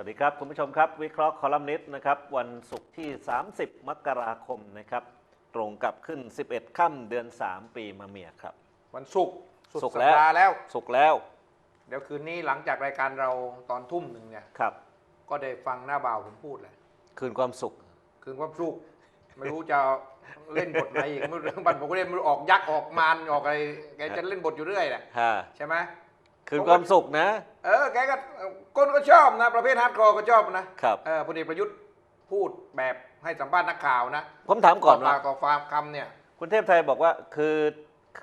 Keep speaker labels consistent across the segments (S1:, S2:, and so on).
S1: ครับ
S2: สวัสดีครับคุณผู้ชมครับ วิเคราะห์คอลัมนิสต์นะครับวันศุกร์ที่ 30 มกราคมนะครับตรงกับขึ้น 11 ค่ำเดือน 3 ปีมะเมียครับ
S1: วันศุกร์สุด
S2: ศุกร์
S1: สัป
S2: แล้ว
S1: ดาห์แล้ว
S2: ศุกร์แล้ว
S1: เดี๋ยวคืนนี้หลังจากรายการเราตอนทุ่มหนึ่งเนี่ย
S2: ครับ
S1: ก็ได้ฟังหน้าบ่าวผมพูดแหละ
S2: คืนความสุข
S1: คืนความสุขไม่รู้จะเล่นบทไหนอีกไม่รู้เรื่องบันผมก็เล่นไม่รู้ออกยักษ์ออกมารออกอะไรแกจะเล่นบทอยู่เรื่อยแหละ
S2: ฮะ
S1: ใช่ไหม
S2: คืนความสุขนะ
S1: เออแกก็คนก็ชอบนะ ประเภทฮาร์ดคอร์ก็ชอบนะครับเออพลเอกประยุทธ์พูดแบบให้สัมภาษณ์นักข่าวนะ
S2: ผมถามก่อน
S1: ปา
S2: ว่า
S1: กต่อฟาร์มคำเนี่ย
S2: คุณเทพไทยบอกว่าคือ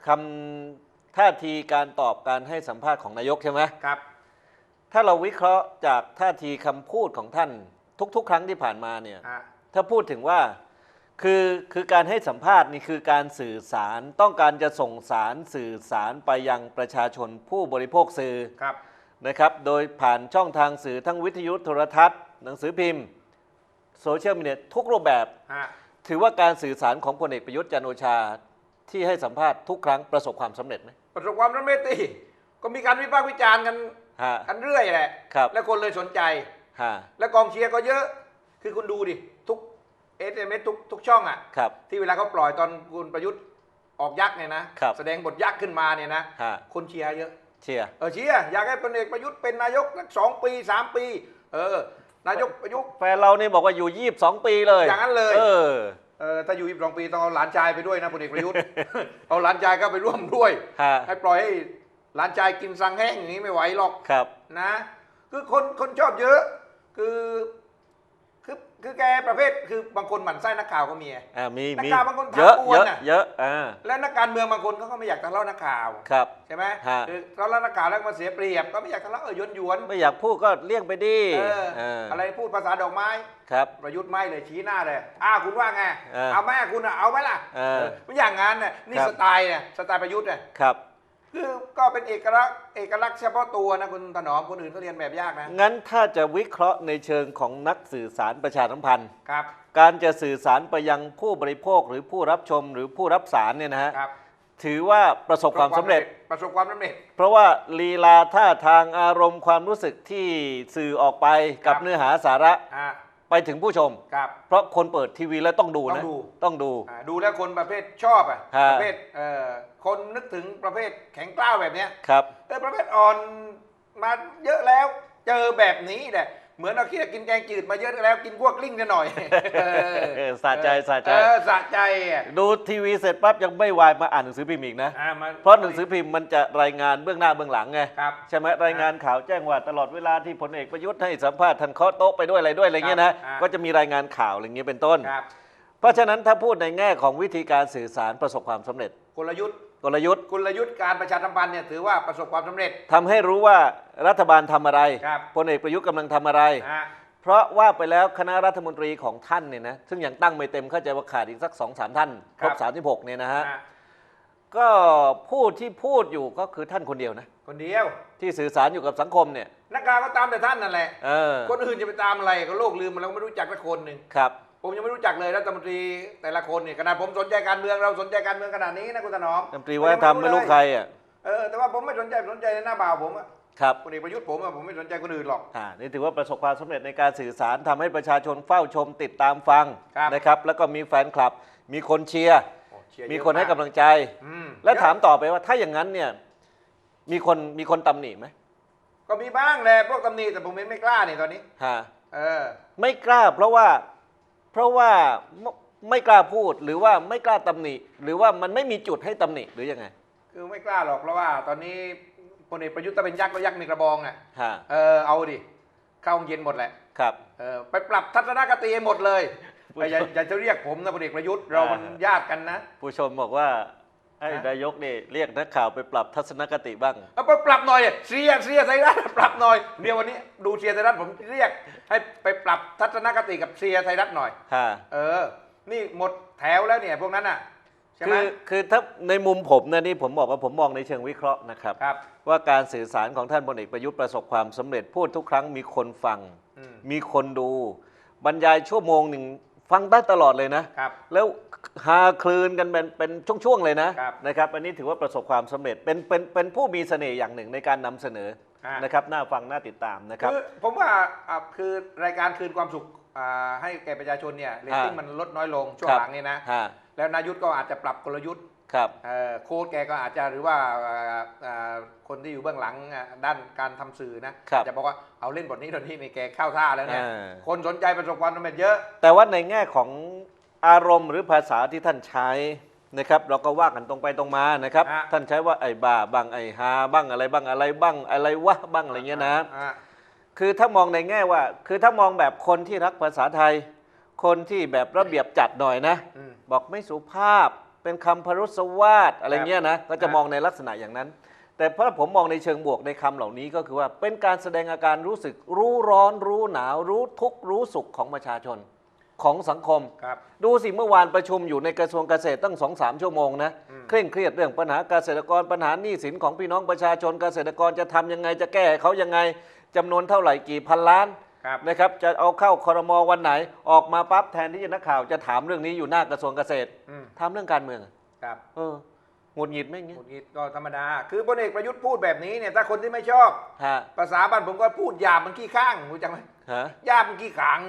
S2: คำท่าทีการตอบการให้สัมภาษณ์ของนายกใช่ไหม
S1: ครับ
S2: ถ้าเราวิเคราะห์จากท่าทีคำพูดของท่าน ทุก ๆ ครั้งที่ผ่านมาเนี่ย
S1: อะ
S2: ถ้าพูดถึงว่า คือคือการให้สัมภาษณ์นี่คือการสื่อสารต้องการจะส่งสารสื่อสารไปยังประชาชนผู้บริโภคสื่อ
S1: ครับ
S2: นะครับ โดยผ่านช่องทางสื่อทั้งวิทยุโทรทัศน์ หนังสือพิมพ์โซเชียลมีเดียทุกรูปแบบ
S1: ฮะ
S2: ถือว่าการสื่อสารของพลเอกประยุทธ์จันทร์โอชาที่ให้สัมภาษณ์ทุกครั้งประสบความสำเร็จไหม
S1: ประสบความสำเร็จดิก็มีการวิพากษ์วิจารณ์กัน
S2: ฮะ
S1: กันเรื่อยแหละ
S2: ครับ
S1: แล้วคนเลยสนใจ
S2: ฮะ
S1: แล้วกองเชียร์ก็เยอะ คือคุณดูดิทุก เอสเอ็มเอทุกทุกช่องอะ
S2: ครับ
S1: ที่เวลาเขาปล่อยตอนคุณประยุทธ์ออกยักษ์เนี่ยนะครับ แสดงบทยักษ์ขึ้นมาเนี่ยนะ
S2: ฮะ
S1: คนเชียร์เยอะ
S2: เชียร์
S1: เออเชียร์อยากให้พลเอกประยุทธ์เป็นนายกสักสองปีสามปี เออนายกประยุทธ์
S2: แฟนเรานี่บอกว่าอยู่ 22 ปีเลย
S1: อย่างนั้นเลย
S2: เออ
S1: เออถ้าอยู่อีกสองปีต้องเอาหลานชายไปด้วยนะพลเอกประยุทธ์ เอาหลานชายก็ไปร่วมด้วย
S2: ฮะ
S1: ให้ปล่อยให้หลานชายกินสังแห้งอย่างนี้ไม่ไหวหรอก
S2: ครับ
S1: นะ คือคนคนชอบเยอะ คือ คือคือแกประเภทคือบางคนหมั่นไส้นักข่าวก็มีไง
S2: อ่ามี
S1: นัก
S2: มี
S1: ข่าวบางคนถาม
S2: เยอะ
S1: กวน
S2: เยอะ
S1: น่ะ
S2: เยอะอ่า
S1: และนักการเมืองบางคนเขาก็ไม่อยากทะเลาะนักข่าว
S2: ครับ
S1: ใช่ไหม
S2: ฮะ
S1: คือทะเลาะนักข่าวแล้วมาเสียเปรียบก็ไม่อยากทะเลาะเออหยวนหยวน
S2: ไม่อยากพูดก็เลี่ยงไปดิ
S1: เออ
S2: เอออ
S1: อะไรพูดภาษาดอกไม้
S2: ครับ
S1: ประยุทธ์ไม่เลยชี้หน้าเลยอ้าวคุณว่าไง
S2: เออ
S1: เอาแม่คุณอะเอาไหมล่ะ
S2: เออ
S1: ไม่อย่างงั้นน่ะนี่
S2: ครับ
S1: สไตล์เนี่ยสไตล์ประยุทธ์เนี่ย
S2: ครับ
S1: คือก็เป็นเอกลักษณ์เอกลักษณ์เฉพาะตัวนะคุณถนอมคนอื่นเขาเรียนแบบยากนะ
S2: งั้นถ้าจะวิเคราะห์ในเชิงของนักสื่อสารประชาสัมพันธ์
S1: ครับ
S2: การจะสื่อสารไปยังผู้บริโภคหรือผู้รับชมหรือผู้รับสารเนี่ยนะฮะ
S1: ครับ
S2: ถือว่าประสบความสำเร็จ
S1: ประสบความสำเร็จ
S2: เพราะว่าลีลาท่าทางอารมณ์ความรู้สึกที่สื่อออกไปกับ
S1: ครับ
S2: เนื้อหาสาระ
S1: อ่า
S2: ไปถึงผู้ชม
S1: ครับ
S2: เพราะคนเปิดทีวีแล้วต้องดู
S1: ต้อ
S2: นะ
S1: งดู
S2: ต้องดู
S1: อ่าดูแล้วคนประเภทชอบอะ
S2: ฮะ
S1: ประเภทเอ่อคนนึกถึงประเภทแข็งกล้าวแบบเนี้ย
S2: ครับ
S1: เออประเภทอ่อนมาเยอะแล้ว เจอแบบนี้แหละ เหมือนเราคิดว่ากินแกงจืดมาเยอะแล้วกินพวกกลิ้งกันหน่อยเออ
S2: เออสะใจสะใจ
S1: เออสะใจอะ
S2: ดูทีวีเสร็จปั๊บยังไม่วายมาอ่านหนังสือพิมพ์อีกนะ
S1: อ่ามา
S2: เพราะหนังสือพิมพ์มันจะรายงานเบื้องหน้าเบื้องหลังไง
S1: ครับ
S2: ใช่ไหมรายงานข่าวแจ้งว่าตลอดเวลาที่พลเอกประยุทธ์ให้สัมภาษณ์ท่านเคาะโต๊ะไปด้วยอะไรด้วยอะไรเงี้ยนะ ครับ
S1: อ่า
S2: ก็จะมีรายงานข่าวอะไรเงี้ยเป็นต้น
S1: ครับ
S2: เพราะฉะนั้นถ้าพูดในแง่ของวิธีการสื่อสารประสบความสำเร็จ
S1: กลยุทธ์
S2: กลยุทธ์
S1: กลยุทธ์การประชาสัมพันธ์เนี่ยถือว่าประสบความสำเร็จ
S2: ทำให้รู้ว่ารัฐบาลทำอะไร
S1: ครับ
S2: พลเอกประยุทธ์กำลังทำอะไร
S1: อ่า
S2: เพราะว่าไปแล้วคณะรัฐมนตรีของท่านเนี่ยนะซึ่งยังตั้งไม่เต็มเข้าใจว่าขาดอีกสักสองสามท่านครบสามสิบหกเนี่ยนะฮะ
S1: อ่า
S2: ก็พูดที่พูดอยู่ก็คือท่านคนเดียวนะ
S1: คนเดียว
S2: ที่สื่อสารอยู่กับสังคมเนี่ย
S1: นักการก็ตามแต่ท่านนั่นแหละ
S2: เออ
S1: คนอื่นจะไปตามอะไรก็โลกลืมมาแล้วไม่รู้จักสักคนหนึ่ง
S2: ครับ
S1: ผมยังไม่รู้จักเลยรัฐมนตรีแต่ละคนเนี่ยขนาดผมสนใจการเมืองเราสนใจการเมืองขนาดนี้นะคุณถนอม
S2: รัฐมนตรีว่าทำไม่รู้ใครอะ
S1: เออแต่ว่าผมไม่สนใจสนใจในหน้าบ่าวผมอะ
S2: ครับ
S1: พลเอกประยุทธ์ผมอะผมไม่สนใจคนอื่นหรอก
S2: อ่านี่ถือว่าประสบความสำเร็จในการสื่อสารทำให้ประชาชนเฝ้าชมติดตามฟัง
S1: ครับ
S2: นะครับ แล้วก็มีแฟนคลับ มีคนเชียร์
S1: โอ้เชียร์
S2: มี
S1: เยอะ
S2: คนให้กำลังใจ
S1: อืม
S2: แล้วถามต่อไปว่าถ้าอย่างนั้นเนี่ยมีคนมีคนตำหนิไหม
S1: ก็มีบ้างแหละพวกตำหนิแต่ผมเองไม่กล้าเนี่ยตอนนี้
S2: ฮะ
S1: เออ
S2: ไม่กล้าเพราะว่า เพราะว่าไม่ไม่กล้าพูดหรือว่าไม่กล้าตำหนิ หรือว่ามันไม่มีจุดให้ตำหนิหรือยังไง
S1: คือไม่กล้าหรอกเพราะว่าตอนนี้พลเอกประยุทธ์ถ้าเป็นยักษ์ก็ยักษ์มีกระบองอะ
S2: ฮะ
S1: เออเอาดิเข้าห้องเย็นหมดแหละ
S2: ครับ
S1: เออไปปรับทัศนคติให้หมดเลย
S2: ผู้ชม
S1: แต่อย่าอย่าจะเรียกผมนะพลเอกประยุทธ์เรามัน
S2: อ่า
S1: ญาติกันนะ
S2: ผู้ชมบอกว่า ไอ้
S1: ฮะ
S2: นายกนี่เรียกนักข่าวไปปรับทัศนคติบ้าง
S1: เอาไปปรับหน่อยเสียเสียไทยรัฐปรับหน่อยเดี๋ยววันนี้ดูเสียไทยรัฐผมเรียก ให้ไปปรับทัศนคติกับเสียไทยรัฐหน่อย
S2: ฮะ
S1: เออ นี่หมดแถวแล้วเนี่ยพวกนั้นอะใช่ไห
S2: คื
S1: ม
S2: อคือถ้าในมุมผมนะนี่ผมบอกว่าผมมองในเชิงวิเคราะห์นะครับ
S1: ครับ
S2: ว่าการสื่อสารของท่านพลเอกประยุทธ์ประสบความสำเร็จพูดทุกครั้งมีคนฟัง
S1: อืม
S2: มีคนดู บรรยายชั่วโมงหนึ่ง ฟังได้ตลอดเลยนะ
S1: ครับ
S2: แล้วฮาคลืนกันเป็นเป็นช่วงๆเลยนะครับ นะครับอันนี้ถือว่าประสบความสำเร็จเป็นเป็นเป็นผู้มีเสน่ห์อย่างหนึ่งในการนำเสนอ
S1: ฮะ
S2: นะครับน่าฟังน่าติดตามนะครับ
S1: คือผมว่าอะคือรายการคืนความสุขอ่าให้แก่ประชาชนเนี่ยเรตติ้ง
S2: ฮะ
S1: มันลดน้อยลงช่วง
S2: ครับ
S1: หลังนี้นะ
S2: ฮะ
S1: แล้วนายุทธก็อาจจะปรับกลยุทธ์
S2: ครับ
S1: เอ่อโค้ดแกก็อาจจะหรือว่าอ่าอ่าคนที่อยู่เบื้องหลังอะด้านการทำสื่อนะครับจะบอกว่าเอาเล่นบทนี้ตอนนี้ในแกเข้าท่าแล้วเนี่ย
S2: อ่า
S1: คนสนใจประสบความสำเร็จเยอะ
S2: แต่ว่าในแง่ของอารมณ์หรือภาษาที่ท่านใช้นะครับ เราก็ว่ากันตรงไปตรงมานะครับ
S1: ฮะ
S2: ท่านใช้ว่าไอ้บ้าบ้างไอ้ฮาบ้างอะไรบ้างอะไรบ้างอะไรวะบ้างอะไรเงี้ยนะ
S1: อ่า
S2: คือถ้ามองในแง่ว่า คือถ้ามองแบบคนที่รักภาษาไทย คนที่แบบระเบียบจัดหน่อยนะ
S1: อืม
S2: บอกไม่สุภาพ เป็นคำพรุษวาทอะไรเงี้ยนะก็จะ
S1: ครับ
S2: มองในลักษณะอย่างนั้น แต่พอผมมองในเชิงบวกในคำเหล่านี้ก็คือว่าเป็นการแสดงอาการรู้สึกรู้ร้อนรู้หนาว รู้ทุกข์รู้สุขของประชาชนของสังคม
S1: ครับ
S2: ดูสิเมื่อวานประชุมอยู่ในกระทรวงเกษตรตั้งสองสามชั่วโมงนะ
S1: อืม
S2: เคร่งเครียดเรื่องปัญหาเกษตรกรปัญหาหนี้สินของพี่น้องประชาชนเกษตรกรจะทำยังไงจะแก้ให้เขายังไงจำนวนเท่าไหร่กี่พันล้าน
S1: ครับ
S2: นะครับจะเอาเข้าคอรมอวันไหน ออกมาปั๊บแทนที่จะนักข่าวจะถามเรื่องนี้อยู่หน้ากระทรวงเกษตร
S1: อืม
S2: ถามเรื่องการเมืองอะ
S1: ครับ
S2: เออหงุดหงิดไหมอย่างเงี้
S1: ห
S2: ย
S1: งุดหงิดก็ธรรมดา คือพลเอกประยุทธ์พูดแบบนี้เนี่ยถ้าคนที่ไม่ชอบ
S2: ฮะ
S1: ภาษาบ้านผมก็พูดหยาบมันขี้ข้างรู้จักไหม
S2: ฮะ
S1: หยาบมันขี้ขาง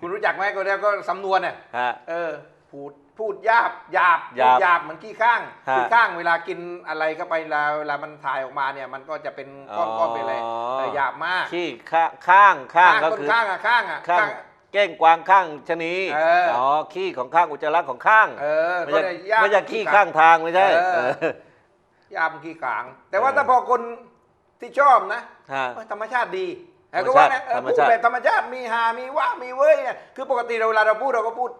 S1: คุณรู้จักไหมก็แล้วก็สำนวนเนี่ย
S2: ฮะ
S1: เออพูด พูดหยาบหยาบ
S2: หยาบ
S1: พูดหยาบเหมือนขี้ข้าง
S2: ฮะ
S1: ขี้ข้างเวลากินอะไรเข้าไปเวลาเวลามันถ่ายออกมาเนี่ยมันก็จะเป็นก้อนก้อนเป็นอะไรแต่หยาบมาก
S2: ขี้ข้างข้างข้างก็
S1: ต้น
S2: คือ
S1: ข้างอะข้างอะ
S2: ข้าง เก้งกวางข้างชะนี
S1: เอออ๋
S2: อ๋อขี้ของข้างอุจจาระของข้าง
S1: เออ
S2: ไม่
S1: ก็
S2: ใช่
S1: เลยหยาบ
S2: ไม่ใช่ขี้ข้างทางไม่ใช่
S1: เออ
S2: เออ
S1: หยาบมันขี้ขาง แต่ว่า
S2: เออ
S1: ถ้าพอคนที่ชอบนะ
S2: ฮะ
S1: เอ้ยธรรมชาติดี
S2: ธรรม
S1: ก็
S2: ชา
S1: ว่า
S2: ติ
S1: เนี่ยเออ
S2: ธรรม
S1: พูด
S2: ชาติ
S1: แบบธรรมชาติมีฮามีว่ามีเว้ยเนี่ยคือปกติเราเวลาเราพูดเราก็พูด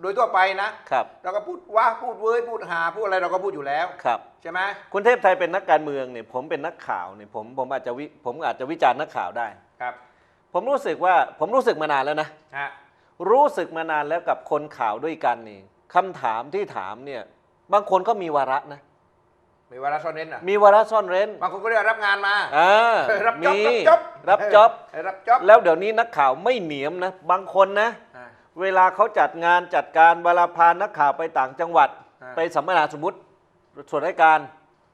S1: โดยทั่วไปนะ
S2: ครับ
S1: เราก็พูดว่าพูดเว้ยพูดหาพูดอะไรเราก็พูดอยู่แล้ว
S2: ครับ
S1: ใช่ไหม
S2: คุณเทพไทยเป็นนักการเมืองเนี่ยผมเป็นนักข่าวเนี่ยผมผมอาจจะวิผมอาจจะวิจารณ์นักข่าวได้
S1: ครับ
S2: ผมรู้สึกว่าผมรู้สึกมานานแล้วนะ
S1: ฮะ
S2: รู้สึกมานานแล้วกับคนข่าวด้วยกันนี่คำถามที่ถามเนี่ยบางคนก็มีวาระนะ
S1: มีวาระซ่อนเร้นอะ
S2: มีวาระซ่อนเร้น
S1: บางคนก็เรียกรับงานมา
S2: อ่า
S1: เออรับจ็อบ
S2: มี
S1: รับจ็อบ
S2: รับจ็อบ
S1: เออรับจ็อบ
S2: แล้วเดี๋ยวนี้นักข่าวไม่เหนียมนะ บางคนนะ
S1: อ่า
S2: เวลาเขาจัดงานจัดการเวลาพานักข่าวไปต่างจังหวัด
S1: อ่า
S2: ไปสัมมนาสมมติส่วนราชการ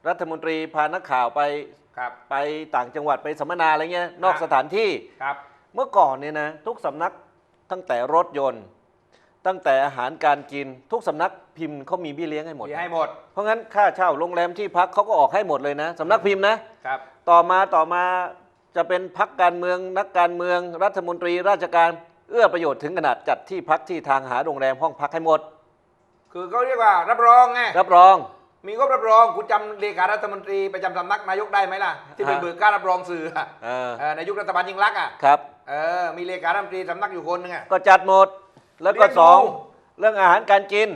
S2: รัฐมนตรีพานักข่าวไป
S1: ครับ
S2: ไปต่างจังหวัดไปสัมมนาอะไรเงี้ยนอก
S1: อ่า
S2: สถานที่
S1: ครับ
S2: เมื่อก่อนเนี่ยนะทุกสำนักตั้งแต่รถยนต์ ตั้งแต่อาหารการกินทุกสำนักพิมพ์เขามีเบี้ยเลี้ยงให้หมด
S1: มีให้หมด
S2: เพราะงั้นค่าเช่าโรงแรมที่พักเขาก็ออกให้หมดเลยนะสำนักพิมพ์นะ
S1: ครับ
S2: ต่อมาต่อมาจะเป็นพักการเมืองนักการเมืองรัฐมนตรีราชการ เอื้อประโยชน์ถึงขนาดจัดที่พักที่ทางหาโรงแรมห้องพักให้หมด
S1: คือเขาเรียกว่ารับรองไง
S2: รับรอง
S1: มีงบรับรองคุณจำเลขารัฐมนตรีประจำสำนักนายกได้ไหมล่ะ ที่เป็น
S2: ฮะ
S1: เบิกค่ารับรองสื่ออะ
S2: เออ
S1: เออในยุครัฐบาลยิ่งรักษณ์อะ
S2: ครับ
S1: เออมีเลขารัฐมนตรีสำนักอยู่คนหนึงอะ
S2: ก็จัดหมด แล้วก็
S1: เรียนรู้
S2: สองเรื่องอาหารการกิน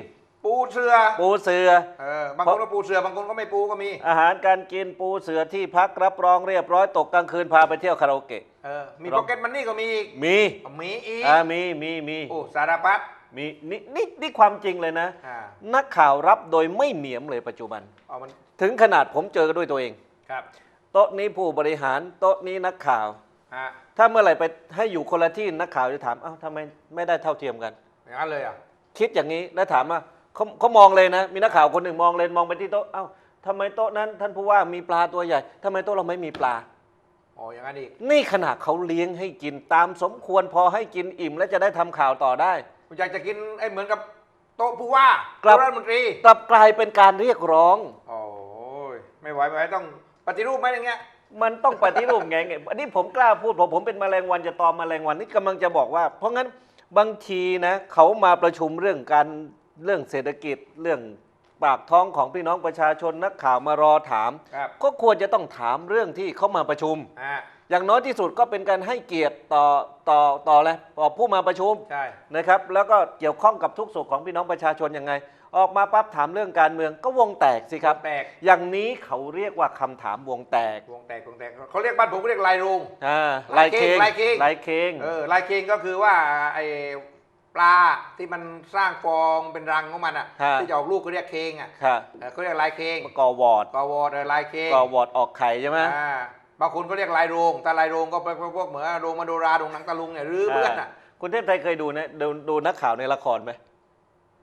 S1: ปูเสือ
S2: ปูเสือ
S1: เออบางคนก็ปูเสือบางคนก็ไม่ปูก็มี
S2: อาหารการกินปูเสือที่พักรับรองเรียบร้อยตกกลางคืนพาไปเที่ยวคาราโอเกะ
S1: เออมี
S2: ลอง
S1: พ็อกเก็ตมันนี่ก็มีอีก
S2: มี
S1: มีอีก
S2: อ่ามีมีมี
S1: โอ้สารพัด
S2: มีนี่นี่นี่ความจริงเลยนะ
S1: อ่า
S2: นักข่าวรับโดยไม่เหนียมเลยปัจจุบัน
S1: เอามัน
S2: ถึงขนาดผมเจอด้วยตัวเอง
S1: ครับ
S2: โต๊ะนี้ผู้บริหารโต๊ะนี้นักข่าว
S1: ฮะ
S2: ถ้าเมื่อไหร่ไปให้อยู่คนละที่นักข่าวจะถามเอ้าทำไมไม่ได้เท่าเทียมกัน
S1: อย่างนั้นเลยอะ
S2: คิดอย่างนี้แล้วถามว่า เขาเขามองเลยนะ มีนักข่าวคนหนึ่งมองเลยมองไปที่โต๊ะเอ้าทำไมโต๊ะนั้น ท่านผู้ว่ามีปลาตัวใหญ่ทำไมโต๊ะเราไม่มีปลา
S1: อ๋ออย่างนั้นอีก
S2: นี่ขนาดเขาเลี้ยงให้กินตามสมควรพอให้กินอิ่มแล้วจะได้ทำข่าวต่อได้
S1: คุณอยากจะกินไอ้เหมือนกับโต๊ะผู้ว่า
S2: ครับ
S1: รัฐมนตรี
S2: กลับกลายเป็นการเรียกร้อง
S1: โอ้ยไม่ไหวไม่ไหวต้องปฏิรูปไหมอย่างเงี้ย
S2: มันต้องปฏิรูปไงไงอันนี้ผมกล้าพูดผมผมเป็นแมลงวันจะตอมแมลงวันนี่กำลังจะบอกว่า เพราะงั้นบางทีนะเขามาประชุมเรื่องการ เรื่องเศรษฐกิจเรื่องปากท้องของพี่น้องประชาชนนักข่าวมารอถาม
S1: ครับ
S2: ก็ควรจะต้องถามเรื่องที่เขามาประชุม
S1: อ่า
S2: อย่างน้อยที่สุดก็เป็นการให้เกียรติต่อต่อต่ออะไรต่อผู้มาประชุม
S1: ใช่
S2: นะครับแล้วก็เกี่ยวข้องกับทุกสุขของพี่น้องประชาชนยังไง ออกมาปั๊บถามเรื่องการเมืองก็วงแตกสิครับ
S1: แตก
S2: อย่างนี้เขาเรียกว่าคำถามวงแตก
S1: วงแตกวงแตกเขาเรียกบ้านผมเขาเรียกลายโรง
S2: อ่า
S1: ลา
S2: ลายย
S1: เค้
S2: เค้
S1: ง
S2: ง
S1: ลายเค้ง
S2: ลายเค้ง
S1: เออลายเคงก็คือว่าไอ้ ปลาที่มันสร้างฟองเป็นรังของมันอะ
S2: ฮะ
S1: ที่จะออกลูกก็เรียกเคงอะ
S2: ค่ะ
S1: เออเขาเรียกลายเคง
S2: กอวอร์ด
S1: กอวอดเออลายเคง
S2: กอวอร์ดออกไข่ใช่ไหม
S1: อ่าบางคนก็เรียกลายโรงแต่ลายโรงก็เป็นพวกเหมือนโรงมาโดราโรงหนังตะลุงเนี่ยรื้อเพื่อนอะ
S2: คุณเทพไทยเคยดูนะดูดูนักข่าวในละครไหม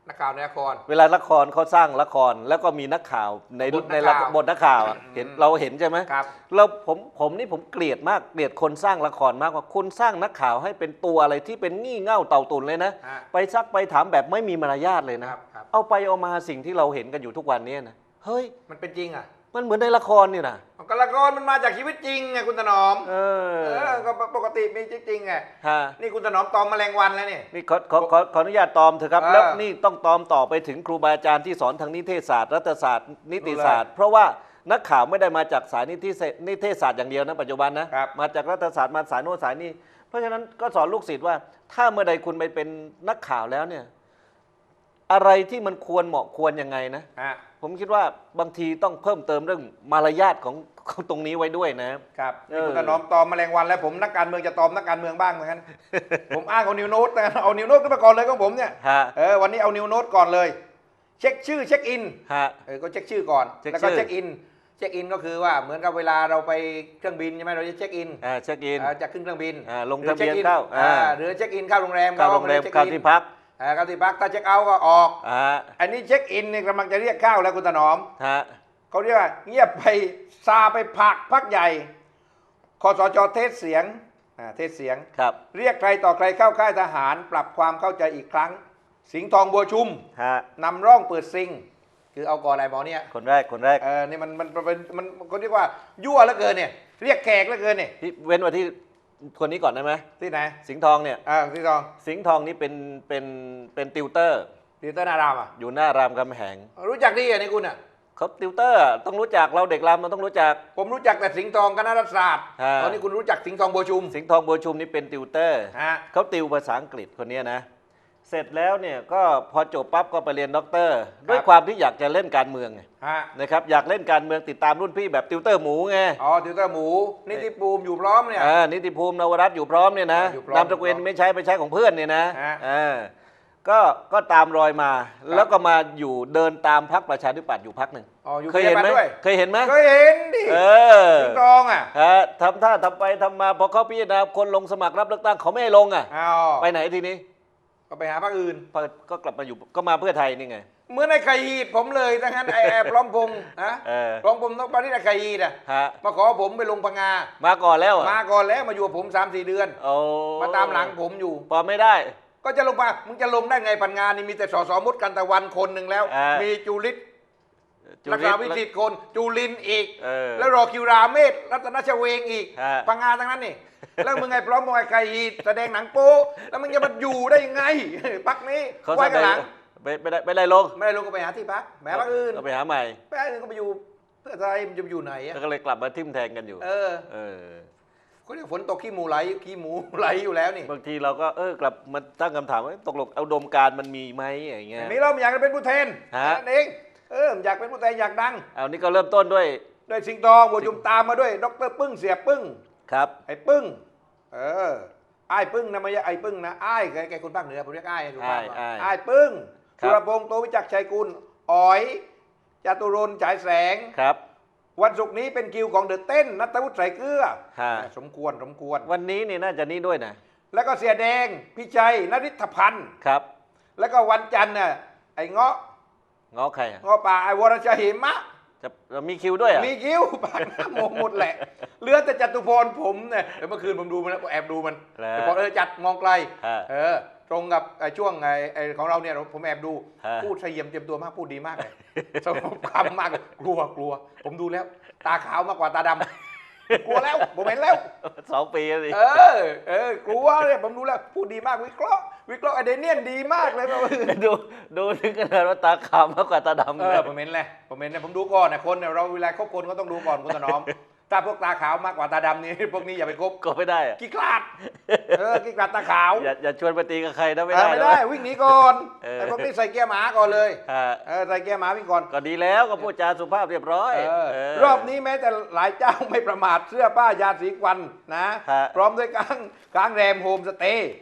S1: นักข่าวในละคร
S2: เวลาละครเขาสร้างละครแล้วก็มีนักข่าวใน
S1: บทนัก
S2: ในละ
S1: ข่าว
S2: บทนักข่าวอะ
S1: อืม
S2: เห็นเราเห็นใช่ไหม
S1: ครับ
S2: แล้วผมผมนี่ผมเกลียดมากเกลียดคนสร้างละครมากกว่าคุณสร้างนักข่าวให้เป็นตัวอะไรที่เป็นงี่เง่าเต่าตุนเลยนะ
S1: ฮะ
S2: ไปซักไปถามแบบไม่มีมารยาทเลย
S1: ค
S2: นะ
S1: รับครับ
S2: เอาไปเอามาสิ่งที่เราเห็นกันอยู่ทุกวันนี้นะเฮ้ย
S1: มันเป็นจริงอะ
S2: มันเหมือนในละครนี่นะ
S1: ก็ละครมันมาจากชีวิตจริงไงคุณถนอม
S2: เออ
S1: เออก็ปกติมีจริงๆไง
S2: ฮะ
S1: นี่คุณถนอมตอมแมลงวันแล้วนี่
S2: นี่ขอขอขอขออนุญาตตอมเถอะครับ
S1: เออ
S2: แล้วนี่ต้องตอมต่อไปถึงครูบาอาจารย์ที่สอนทางนิเทศศาสตร์ รัฐศาสตร์ นิติศาสตร์ เพราะว่านักข่าวไม่ได้มาจากสายนิเทศนิเทศศาสตร์อย่างเดียวนะปัจจุบันนะครับมาจากรัฐศาสตร์มาสายโน้นสายนี้ เพราะฉะนั้นก็สอนลูกศิษย์ว่า ถ้าเมื่อใดคุณไปเป็นนักข่าวแล้วเนี่ย อะไรที่มันควรเหมาะควรยังไงนะ
S1: ฮะ
S2: ผมคิดว่าบางทีต้องเพิ่มเติมเรื่องมารยาทของของตรงนี้ไว้ด้วยนะ
S1: ครับ
S2: เอ
S1: นี่
S2: อ
S1: คุณถนอมตอมแมลงวันแล้วผมนักการเมืองจะตอมนักการเมืองบ้างเหมือนกัน ผมอ้างเอานิวโน้ตนะเอานิวโน้ตขึ้นมาก่อนเลยของผมเนี่ย
S2: ฮะ
S1: เออวันนี้เอานิวโน้ตก่อนเลย เช็คชื่อเช็คอิน
S2: ฮะ
S1: เออก็เช็คชื่อก่อน
S2: เช็ค
S1: แล้วก็
S2: ชื่อ
S1: เช็คอินเช็คอินก็คือว่าเหมือนกับเวลาเราไปเครื่องบินใช่ไหมเราจะเช็คอิน
S2: อ่าเช็คอิน
S1: อ่าจะขึ้นเครื่องบิน
S2: อ่าลง
S1: หรือ
S2: ทะเบียน
S1: ช็คอิ
S2: เข้า
S1: อ่า
S2: อ่า
S1: หรือเช็คอินเข้าโรงแรม
S2: เข้าโรงแรม
S1: ช็ค
S2: เข้าที่พัก
S1: อ่าเข้าที่พักถ้าเช็คเอาท์ก็ออก
S2: อ่า
S1: อันนี้เช็คอินเนี่ยกำลังจะเรียกเข้าแล้วคุณถนอม
S2: ฮะ
S1: เขาเรียกว่าเงียบไปซาไปพักพักใหญ่คอสชเทศเสียงอ่าเทศเสียง
S2: ครับ
S1: เรียกใครต่อใครเข้าค่ายทหาร ปรับความเข้าใจอีกครั้ง สิงห์ทองบัวชุม
S2: ฮะ
S1: นำร่องเปิดซิง คือเอาก่อนอะไรหมอเนี่ย
S2: คนแรก คนแรก
S1: เออนี่มันมันมันเป็นมันเขาเรียกว่ายั่วเหลือเกินเนี่ยเรียกแขกเหลือเกินเนี่ย
S2: ที่เว้นไว้ที่ คนนี้ก่อนได้ไหม
S1: ที่ไหน
S2: สิงห์ทองเนี่ย
S1: อ่าที่ทอง
S2: สิงห์ทองนี่เป็นเป็นเป็นติวเตอร์
S1: ติวเตอร์นารามอะ
S2: อยู่หน้ารามคำแหง
S1: รู้จักดีอะนี่คุณอะ
S2: เขาติวเตอร์ต้องรู้จักเราเด็กรามเราต้องรู้จัก
S1: ผมรู้จักแต่สิงห์ทองคณะรัฐศาสตร์
S2: อ่า
S1: ตอนนี้คุณรู้จักสิงห์ทองบัวชุม
S2: สิงห์ทองบัวชุมนี่เป็นติวเตอร์
S1: ฮะ
S2: เขาติวภาษาอังกฤษคนเนี้ยนะ เสร็จแล้วเนี่ยก็พอจบปั๊บก็ไปเรียนด็อกเตอร์ ด้วยความที่อยากจะเล่นการเมืองไง
S1: ฮะ
S2: นะครับอยากเล่นการเมืองติดตามรุ่นพี่แบบติวเตอร์หมูไง
S1: อ๋อติวเตอร์หมู นิติภูมิอยู่พร้อมเนี่ย
S2: อ่านิติภูมินวรัตน์อยู่พร้อมเนี่ยนะ
S1: อยู่พร้อม
S2: นามตะเกวนไม่ใช้ไปใช้ของเพื่อนเนี่ยนะ
S1: ฮะ
S2: อ่าก็ก็ตามรอยมา แล้วก็มาอยู่เดินตามพักประชาธิปัตย์อยู่พักหนึ่ง
S1: อ๋ออยู่
S2: เคยเห็นไหม
S1: พาบาลด้วย
S2: เคยเห็นไหม
S1: เคยเห็นดิ
S2: เออ
S1: สิงห์ทองอะ
S2: ฮะทำท่าทำไปทำมาพอเขาพิจารณาคนลงสมัครรับเลือกตั้งเขาไม่ให้ลงอะ
S1: อ้าว
S2: ไปไหนทีนี้
S1: ก็ไปหาพรรคอื่น
S2: พอก็กลับมาอยู่ก็มาเพื่อไทยนี่ไง
S1: เหมื่อนไอ้ไข่หีดผมเลยทั้งนั้นไอ้แอบล้อมพงษ์ฮะ
S2: เออ
S1: ล้อมพงษ์ต้องปาริไอ้ไข่หีดอะ
S2: ฮะ
S1: มาขอผมไปลงพังงา
S2: มาก่อนแล้วอะ
S1: มาก่อนแล้วมาอยู่กับผม3ามสี่เดือน
S2: โอ้
S1: มาตามหลังผมอยู่
S2: พอไม่ได้
S1: ก็จะลงมามึงจะลงได้ไงพันงานนี่มีแต่สสมุดกันตะวันคนหนึ่งแล้ว
S2: อ่ามี
S1: มีจุลิศ
S2: จุ
S1: รัก
S2: ลิ
S1: ษา
S2: ศ
S1: วิสิทธิ์คนจุลินอีก
S2: เออ
S1: แล้วรอคิวราเมศรัตนชเวงอีก
S2: ฮะ
S1: พังงาทั้งนั้นนี่ แล้วมึงไงพร้อมมวยไก่หีดแสดงหนังโป๊แล้วมึงจะมาอยู่ได้ยังไง พักนี้
S2: เขา
S1: ไว้
S2: แส
S1: กัน
S2: ด
S1: หลั
S2: ง
S1: ง
S2: ไม่ไม่ได้ไม่ได้ลง
S1: ไม่ได้ลงก็ไปหาที่พักแหมพักอื่น
S2: ก็ไปหาใหม่
S1: ไปหาอื่นก็ไปอยู่เพื่อไทยมันจะไปอยู่ไหนอะ
S2: แล้วก็เลยกลับมาทิ่มแทงกันอยู่
S1: เออ
S2: เออ
S1: เขาเรียกฝนตกขี้หมูไหลขี้หมูไหลอยู่แล้วนี่
S2: บางทีเราก็เออกลับมาตั้งคำถามว่าตกลงเอาดมการณ์มันมีไหมอย่างเงี้ย
S1: มีเราอยากจะเป็นผู้แทน
S2: ฮะ
S1: นั่นเอง เอออยากเป็นผู้แทนอยากดัง
S2: เอานี่ก็เริ่มต้นด้วย
S1: ด้วยสิงห์ทองบัวจุมตามมาด้วยดรปึ้งเสียปึ้ง
S2: ครับ
S1: ไอ้ปึ้ง เออไอ้ายปึ้งนะไม่ใช่ไอ้ปึ้งนะไอ้ายแกแกคนภาคเหนือผมเรียกไอ้ายถูกปะ
S2: อ้ายอ้าย
S1: ไอ้ายปึ้ง
S2: ครับ
S1: สุรพงษ์โตวิจักรชัยกุลอ๋อยจตุรนต์ฉายแสง
S2: ครับ
S1: วันศุกร์นี้เป็นคิวของเดอะเต้นนัทวุฒิใส่เกลือ
S2: ฮะ
S1: สมควรสมควร
S2: วันนี้นี่น่าจะนี่ด้วยนะ
S1: แล้วก็เสียแดง พี่ชัยนริทธพันธ์
S2: ครับ
S1: แล้วก็วันจันทร์น่ะไอ้เงาะ
S2: ง้อใครอะ
S1: เงาะป่าไอ้วรชัยเหมะ
S2: จะมีคิวด้วยอะ
S1: มีคิ้วปากหน้าโมหมดแหละ เหลือแต่จตุพรผมเนี่ยเดี๋ยวเมื่อคืนผมดูมันแล้วแอบดูมัน
S2: แล้ว
S1: เดี๋ยวบอกเออจัดมองไกล
S2: ฮะ
S1: เออ ตรงกับไอ้ช่วงไอ้ไอ้ของเราเนี่ยผมแอบดู
S2: ฮะ
S1: พูดเสยเยมเตรียมตัวมากพูดดีมากเลยสมคำมากเลยกลัวกลัว ผมดูแล้ว ตาขาวมากกว่าตาดำ กลัวแล้วผมเห็นแล้ว
S2: สองปีแล้วสิ
S1: เออ เออกลัวเลยผมดูแล้วพูดดีมากวิเคราะห์วิเคราะห์ไอเดเนียนดีมากเลยเมื่อคืน
S2: ดูดูถึงขนาดว่าตาขาวมากกว่าตาดำ
S1: เอ
S2: เล
S1: อยผมเห็นเลยผมเห็นเลยผมดูก่อนนะคนเนี่ยเราเวลาคบคนก็ต้องดูก่อนคุณถนอม ถ้าพวกตาขาวมากกว่าตาดำนี่ พวกนี้อย่าไปคบ
S2: ก็ไม่ได้อะ
S1: กี่กลาดเออกี่กลาดตาขาว
S2: อย่าอย่าชวนไปตีกับใครนะไม่
S1: เอ
S2: ได้
S1: อไม่
S2: นะ
S1: ได้วิ่งหนีก่อน
S2: เออ
S1: ไอ้พวกนี้ใส่เกียร์หมาก่อนเลย
S2: ฮะ
S1: เออใส่เกียร์หมาวิ่งก่อน
S2: ก็ดีแล้วก็พูดจาสุภาพเรียบร้อย
S1: เออ
S2: เออ
S1: รอบนี้แม้แต่หลายเจ้าไม่ประมาทเสื้อป้ายาสีควันนะ
S2: ฮะ
S1: พร้อมด้วยกางกางแรมโฮมสเตย์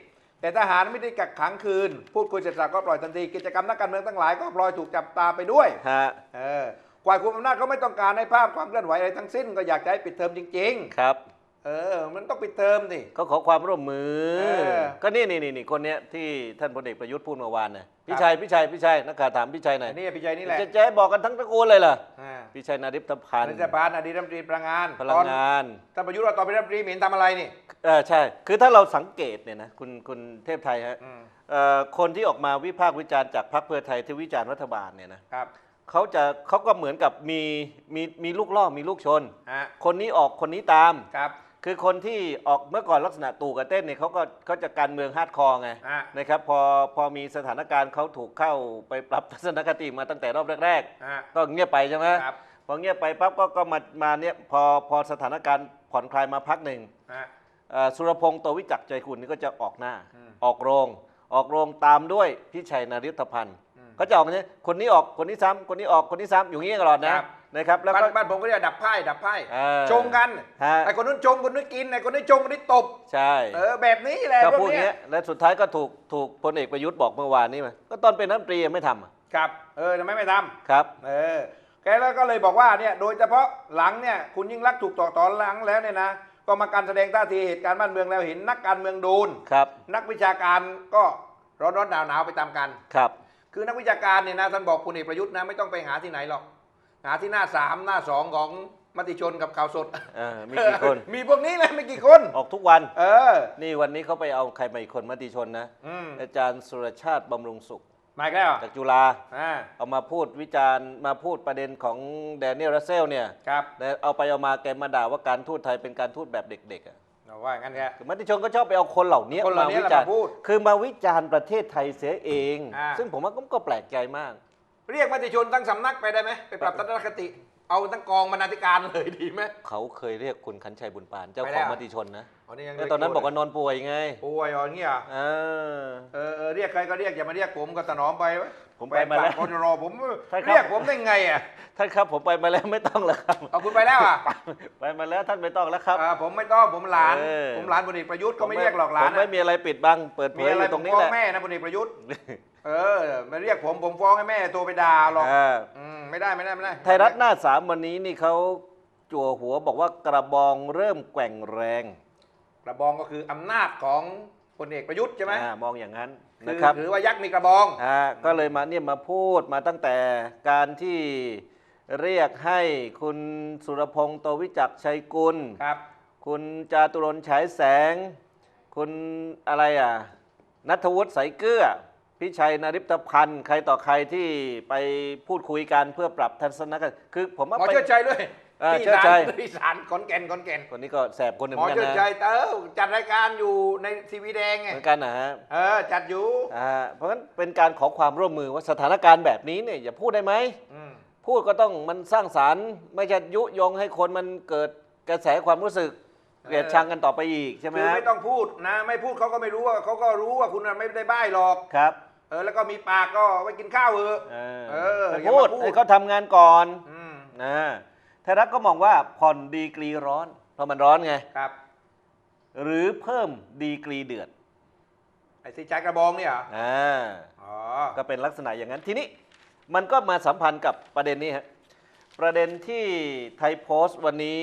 S1: แต่ทหารไม่ได้กักขังคืน พูดคุยเสร็จสับก็ปล่อยทันทีกิจกรรมนักการเมืองทั้งหลายก็พลอยถูกจับตาไปด้วย
S2: ฮะ
S1: เออ ฝ่ายคุมอำนาจเขาไม่ต้องการให้ภาพความเคลื่อนไหวอะไรทั้งสิ้นก็อยากจะให้ปิดเทอมจริง
S2: ครับ
S1: ๆเออ มันต้องไปเติมดิ
S2: เขาขอความร่วมมือ
S1: เออ
S2: ก็นี่นี่นี่นี่คนเนี้ยที่ท่านพลเอกประยุทธ์พูดเมื่อวานน่ะพี่ชัยพี่ชัยพี่ชัยนักข่าวถามพี่ชัยหน่อย
S1: อันนี้พี่ชัยนี่แหละ
S2: จะจะให้บอกกันทั้งตระกูลเลยเหรอ
S1: อ่า
S2: พี่ชัยนาริพพันธ์
S1: รัฐบาลอดีตรัฐมนตรีพลังงาน
S2: พลังงาน
S1: ตอนท่านประยุทธ์ว่าตอนเป็นรัฐมนตรีไม่เห็นทำอะไรนี่
S2: เออใช่ คือถ้าเราสังเกตเนี่ยนะคุณคุณเทพไทยฮะ
S1: อืม
S2: เอ่อคนที่ออกมาวิพากษ์วิจารณ์จากพรรคเพื่อไทยที่วิจารณ์รัฐบาลเนี่ยนะครับ เขาจะเขาก็เหมือนกับมีมีมีลูกล่อมีลูกชน
S1: อะ
S2: คนนี้ออกคนนี้ตาม
S1: ครับ
S2: คือคนที่ออกเมื่อก่อนลักษณะตู่กับเต้นเนี่ยเขาก็เขาจะการเมืองฮาร์ดคอร์ไง
S1: อะ
S2: นะครับพอพอมีสถานการณ์เขาถูกเข้าไปปรับทัศนคติมาตั้งแต่รอบแรก
S1: อะ
S2: ๆ ก็เงียบไปใช่ไหม
S1: ครับ
S2: พอเงียบไปปั๊บก็ก็มามาเนี่ยพอพอสถานการณ์ผ่อนคลายมาพักหนึ่ง
S1: อะ
S2: เอ่อสุรพงษ์โตวิจักรใจคุณนี่ก็จะออกหน้า
S1: อืม
S2: ออกโรง ออกโรงตามด้วยพี่ชัยนาริธพันธ์
S1: อืม
S2: เขาจะออกอย่างนี้คนนี้ออกคนนี้ซ้ำคนนี้ออกคนนี้ซ้ำอยู่อย่างนี้ตลอดนะครับ นะครับแล้ว
S1: บ้า
S2: ก็
S1: นบ้านผมก็เรียกดับไพ่ดับไพ่
S2: เออ
S1: ชงกัน
S2: ฮะ
S1: ไอ้คนนู้นชงคนนู้นกินไอ้คนนี้ชงคนนี้ตบ
S2: ใช่
S1: เออแบบนี้แหละ
S2: ก็
S1: พว
S2: พูด
S1: ก
S2: อย่าง
S1: เนี้
S2: เงี้
S1: ย
S2: ยและสุดท้ายก็ถูกถูกพลเอกประยุทธ์บอกเมื่อวานนี้มาก็ตอนเป็นรัฐมนตรียังไม่ทำอะ
S1: ครับ เออทำไมไม่ทำ
S2: ครับ
S1: เออแกแล้วก็เลยบอกว่าเนี่ยโดยเฉพาะหลังเนี่ยคุณยิ่งรักษณ์ถูกต่อตอนหลังแล้วเนี่ยนะก็มาการแสดงท่าทีเหตุการณ์บ้านเมืองแล้วเห็นนักการเมืองโดน
S2: ครับ
S1: นักวิชาการก็ร้อนร้อนหนาวหนาวๆไปตามกัน
S2: ครับ
S1: คือนักวิชาการเนี่ยนะท่านบอกพลเอกประยุทธ์นะไม่ต้องไปหาที่ไหนหรอก หาที่หน้าสามหน้าสองของมติชนกับข่าวสด
S2: เออมีกี่คน
S1: มีพวกนี้แหละไม่กี่คน
S2: ออกทุกวัน
S1: เออ
S2: นี่วันนี้เขาไปเอาใครมาอีกคนมติชนนะ
S1: อืม
S2: อาจารย์สุรชาติบำรุงสุข
S1: มาอีกแล้วเหรอ
S2: จากจุฬา
S1: อ่า
S2: เอามาพูดวิจารณ์มาพูดประเด็นของแดเนียลรัสเซลเนี่ย
S1: ครับ
S2: แต่เอาไปเอามาแกมาด่าว่าการทูตไทยเป็นการทูตแบบเด็กๆอะ
S1: เอา ว่างั้นแก
S2: คือมติชนก็ชอบไปเอาคนเหล่านี้
S1: คนเหล่านี้
S2: วิจารณ์
S1: มาพูด
S2: คือมาวิจารณ์ประเทศไทยเสียเอง
S1: อ่า
S2: ซึ่งผมว่าก็ก็แปลกใจมาก
S1: เรียกมติชนทั้งสำนักไปได้ไหมไปปรับทัศนคติ เอาทั้งกองบรรณาธิการเลยดีไหม
S2: เขาเคยเรียกคุณขันชัยบุญปาน เจ้า
S1: ไป
S2: ข
S1: แล้
S2: อง
S1: ว
S2: มติชนนะ
S1: อ๋อนี่ยัง
S2: แล้วตอนนั้นบอกว่านอนป่วยไง
S1: ป่วยอ๋ออย่างเงี้ยเหรอ
S2: เออ
S1: เออเออเรียกใครก็เรียกอย่ามาเรียกผมก็ถนอมไปวะ
S2: ผมไปมาแล้ว
S1: คนรอผม
S2: ใช่ครับ
S1: เรียกผมได้ไงอะ
S2: ท่านครับผมไปมาแล้วไม่ต้องแล้วครับ
S1: เอาคุณไปแล้วอะ
S2: ไปมาแล้วท่านไม่ต้องแล้วครับ
S1: อ่าผมไม่ต้องผมหลาน
S2: เออ
S1: ผมหลานพลเอกประยุทธ์ก็ไม่เรียกหรอกหลา
S2: ผ
S1: น
S2: มไม่
S1: อะ
S2: มีอะไรปิดบังเปิดเผ
S1: มี
S2: ยอ
S1: อะไร
S2: ยู่
S1: ผ
S2: ตร
S1: ม
S2: งนี้
S1: ฟ้อ
S2: แห
S1: ง
S2: ละ
S1: แม่นะพลเอกประยุทธ์ เออมาเรียกผมผมฟ้องให้แม่โทรไปด่าหรอก
S2: อ่า
S1: อืมไม่ได้ไม่ได้ไม่ได้
S2: ไทยรัฐหน้าสามวันนี้นี่เขาจั่วหัวบอกว่ากระบองเริ่มแกว่งแรง
S1: กระบองก็คืออำนาจของพลเอกประยุทธ์ใช่ไหม
S2: อ่ามองอย่างนั้น
S1: คื
S2: นะ
S1: อ
S2: ครับ
S1: ถือว่ายักษ์มีกระบอง
S2: อ่าก็เลยมาเนี่ยมาพูดมาตั้งแต่การที่เรียกให้คุณสุรพงษ์โตวิจักรชัยกุล
S1: ครับ
S2: คุณจาตุรนต์ฉายแสง คุณอะไรอะนัทวุฒิใสายเกลือ พิชัยนาริปพันธ์ใครต่อใครที่ไปพูดคุยกันเพื่อปรับทัศนคติคือผมว่า
S1: หมอ
S2: ไป
S1: เชิดชัยด้วย
S2: อ่า
S1: ที่
S2: เชิด
S1: ศา
S2: ชั
S1: ล
S2: ย
S1: ที่ศาลขอนแก่นขอนแก่น
S2: คนนี้ก็แสบคนหนึ่ง
S1: ห
S2: เห
S1: มอ
S2: มือนกัน
S1: เชิด
S2: นะ
S1: ชัยเออจัดรายการอยู่ในทีวีแดงไง
S2: เหมือนกันนะฮะ
S1: เออจัดอยู่
S2: อ่าเพราะฉะนั้นเป็นการขอความร่วมมือว่าสถานการณ์แบบนี้เนี่ยอย่าพูดได้ไหม
S1: อืม
S2: พูดก็ต้องมันสร้างสารรค์ไม่ใช่ยุยงให้คนมันเกิดกระแสความรู้สึกเกลียดชังกันต่อไปอีกใช่ไหม
S1: คือ
S2: ฮะ
S1: ไม่ต้องพูดนะ ไม่พูดเขาก็ไม่รู้ว่าเขาก็รู้ว่าคุณน่ะไม่ได้บ้ายหรอก
S2: ครับ
S1: เออแล้วก็มีปากก็ไว้กินข้าวเออะ
S2: เออ
S1: เออ
S2: ไป
S1: อย่า
S2: พูด
S1: มาพูด
S2: ให้เขาทำงานก่อน
S1: อืม
S2: นะไทยรัฐก็มองว่าผ่อนดีกรีร้อนเพราะมันร้อนไง
S1: ครับ
S2: หรือเพิ่มดีกรีเดือด
S1: ไอ้ที่ใช้กระบองเนี่ยเหรอ
S2: อ่า
S1: อ๋อ
S2: ก็เป็นลักษณะอย่างนั้นทีนี้มันก็มาสัมพันธ์กับประเด็นนี้ฮะประเด็นที่ไทยโพสต์วันนี้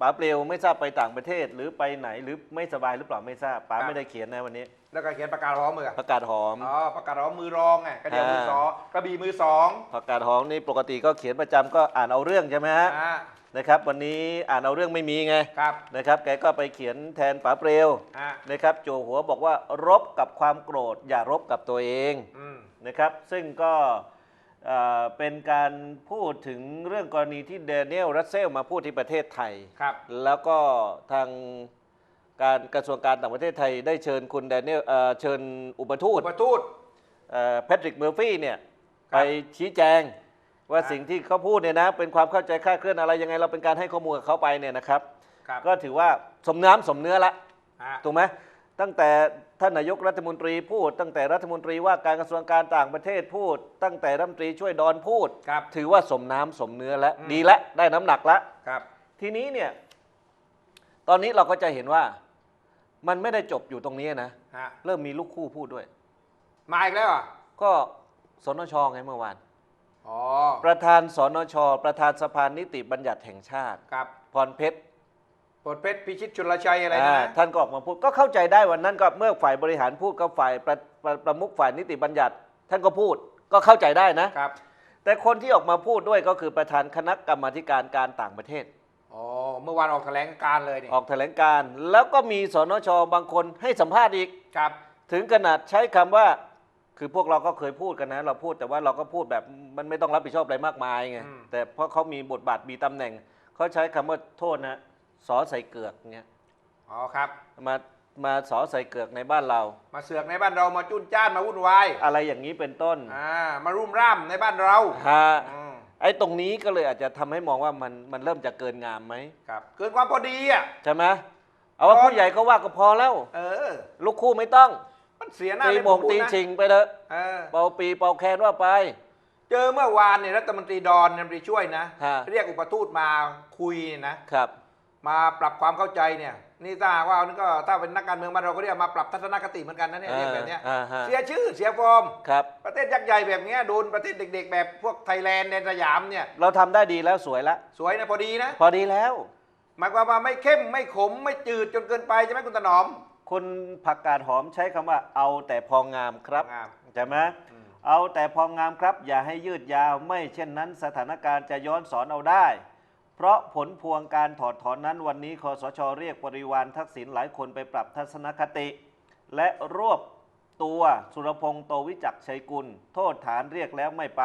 S2: ป๋าเปลวไม่ทราบไปต่างประเทศ หรือไปไหนหรือไม่สบายหรือเปล่าไม่ทราบป๋าไม่ได้เขียนนะวันนี้
S1: แล้วก็เขียนประกาศร้องมือ
S2: ประกาศหอม
S1: อ๋อประกาศร้องมือรองไงกระเดียวมือสองกระบี่มือสอง
S2: ประกาศหอมนี่ปกติก็เขียนประจำก็อ่านเอาเรื่องใช่ไหมฮะ
S1: อ่า
S2: นะครับ วันนี้อ่านเอาเรื่องไม่มีไง
S1: ครับ
S2: นะครับแกก็ไปเขียนแทนป๋าเปลว
S1: อ่า
S2: นะครับโจหัวบอกว่ารบกับความโกรธ อย่ารบกับตัวเอง
S1: อืม
S2: นะครับ ซึ่งก็ เอ่อเป็นการพูดถึงเรื่องกรณีที่เดเนียลรัสเซลมาพูดที่ประเทศไทย
S1: ครับ
S2: แล้วก็ทางการกระทรวงการต่างประเทศไทยได้เชิญคุณเดเนียลเอ่อเชิญอุปทูต
S1: อุปทูต
S2: แพทริกเมอร์ฟี่เนี่ย
S1: ครับ
S2: ไปชี้แจงว่า
S1: ครับ
S2: สิ่งที่เขาพูดเนี่ยนะเป็นความเข้าใจคลาดเคลื่อนอะไรยังไงเราเป็นการให้ข้อมูลกับเขาไปเนี่ยนะครับ
S1: ครับ
S2: ก็ถือว่าสมน้ำสมเนื้อละ
S1: อ่า
S2: ถูกไหม ตั้งแต่ท่านนายกรัฐมนตรีพูด ตั้งแต่รัฐมนตรีว่าการกระทรวงการต่างประเทศพูด ตั้งแต่รัฐมนตรีช่วยดอนพูด
S1: ครับ
S2: ถือว่าสมน้ำสมเนื้อแล้ว
S1: อืม
S2: ดีแล้วได้น้ำหนักแล้ว
S1: ครับ
S2: ทีนี้เนี่ย ตอนนี้เราก็จะเห็นว่า มันไม่ได้จบอยู่ตรงนี้นะ
S1: ฮะ
S2: เริ่มมีลูกคู่พูดด้วย
S1: มาอีกแล้วอะ
S2: ก็สนชไงเมื่อวาน
S1: อ๋อ
S2: ประธานสนช ประธานสภานิติบัญญัติแห่งชาติ
S1: ครับ
S2: พรเพชร
S1: ปดเพชรพิชิตชุลชัยอะไรนะ
S2: อ่าท่านก็ออกมาพูดก็เข้าใจได้วันนั้นก็เมื่อฝ่ายบริหารพูดก็ฝ่ายประประประมุขฝ่ายนิติบัญญัติ ท่านก็พูดก็เข้าใจได้นะ
S1: ครับ
S2: แต่คนที่ออกมาพูดด้วยก็คือประธานคณะกรรมาธิการการต่างประเทศ
S1: อ๋อ เมื่อวานออกแถลงการเลยนี่
S2: ออกแถลงการณ์แล้วก็มีสนชบางคนให้สัมภาษณ์อีก
S1: ครับ
S2: ถึงขนาดใช้คำว่า คือพวกเราก็เคยพูดกันนะ เราพูดแต่ว่าเราก็พูดแบบมันไม่ต้องรับผิดชอบอะไรมากมายไง
S1: อืม
S2: แต่เพราะเขามีบทบาทมีตำแหน่งเขาใช้คำว่าโทษนะ สอใส่เกือกเงี้ย
S1: อ๋อครับ
S2: มามาสอใส่เกือกในบ้านเรา
S1: มาเสือกในบ้านเรามาจุนจ้านมาวุ่นวาย
S2: อะไรอย่างนี้เป็นต้น
S1: อ่ามารุ่มร่ามในบ้านเรา
S2: ฮะ
S1: อืม
S2: ไอ้ตรงนี้ก็เลยอาจจะทำให้มองว่ามันมันเริ่มจะเกินงามไหม
S1: ครับ เกินความพอดีอะ
S2: ใช่ไหมเอาว่า
S1: ก่อน
S2: ผู้ใหญ่เขาว่าก็พอแล้ว
S1: เออ
S2: ลูกคู่ไม่ต้อง
S1: มันเสียหน้า
S2: ตี
S1: เล่น
S2: โมง
S1: ผมพูด
S2: ตี
S1: นะ
S2: ชิงไปเถอะ
S1: เออ
S2: เป่าปีเป่าแคนว่าไป
S1: เจอเมื่อวานเนี่ยรัฐมนตรีดอนรัฐมนตรีช่วยนะ
S2: ฮะ
S1: เรียกอุปทูตมาคุยนะ
S2: ครับ
S1: มาปรับความเข้าใจเนี่ย นี่ถ้าหากว่าเอานี่ก็ถ้าเป็นนักการเมืองบ้านเราก็เรียกมาปรับทัศนคติเหมือนกันนะเนี่ยเรียกแบบเนี้ย
S2: อ่าฮะ
S1: เสียชื่อเสียฟอร์ม
S2: ครับ
S1: ประเทศยักษ์ใหญ่แบบเนี้ยโดนประเทศเด็ก ๆ แบบพวกไทยแลนด์ในสยามเนี่ย
S2: เราทำได้ดีแล้วสวยแล้ว
S1: สวยนะพอดีนะ
S2: พอดีแล้ว
S1: หมายความว่าไม่เข้มไม่ขมไม่จืดจนเกินไปใช่ไหมคุณถนอม
S2: คุณผักกาดหอมใช้คำว่าเอาแต่พองามครับ
S1: งาม
S2: ใช่ไหม
S1: อืม
S2: เอาแต่พองามครับ อย่าให้ยืดยาวไม่เช่นนั้นสถานการณ์จะย้อนสอนเอาได้ เพราะผลพวงการถอดถอนนั้นวันนี้คอสชเรียกบริวารทักษิณหลายคนไปปรับทัศนคติ และรวบตัวสุรพงษ์โตวิจักรชัยกุล โทษฐานเรียกแล้วไม่ไป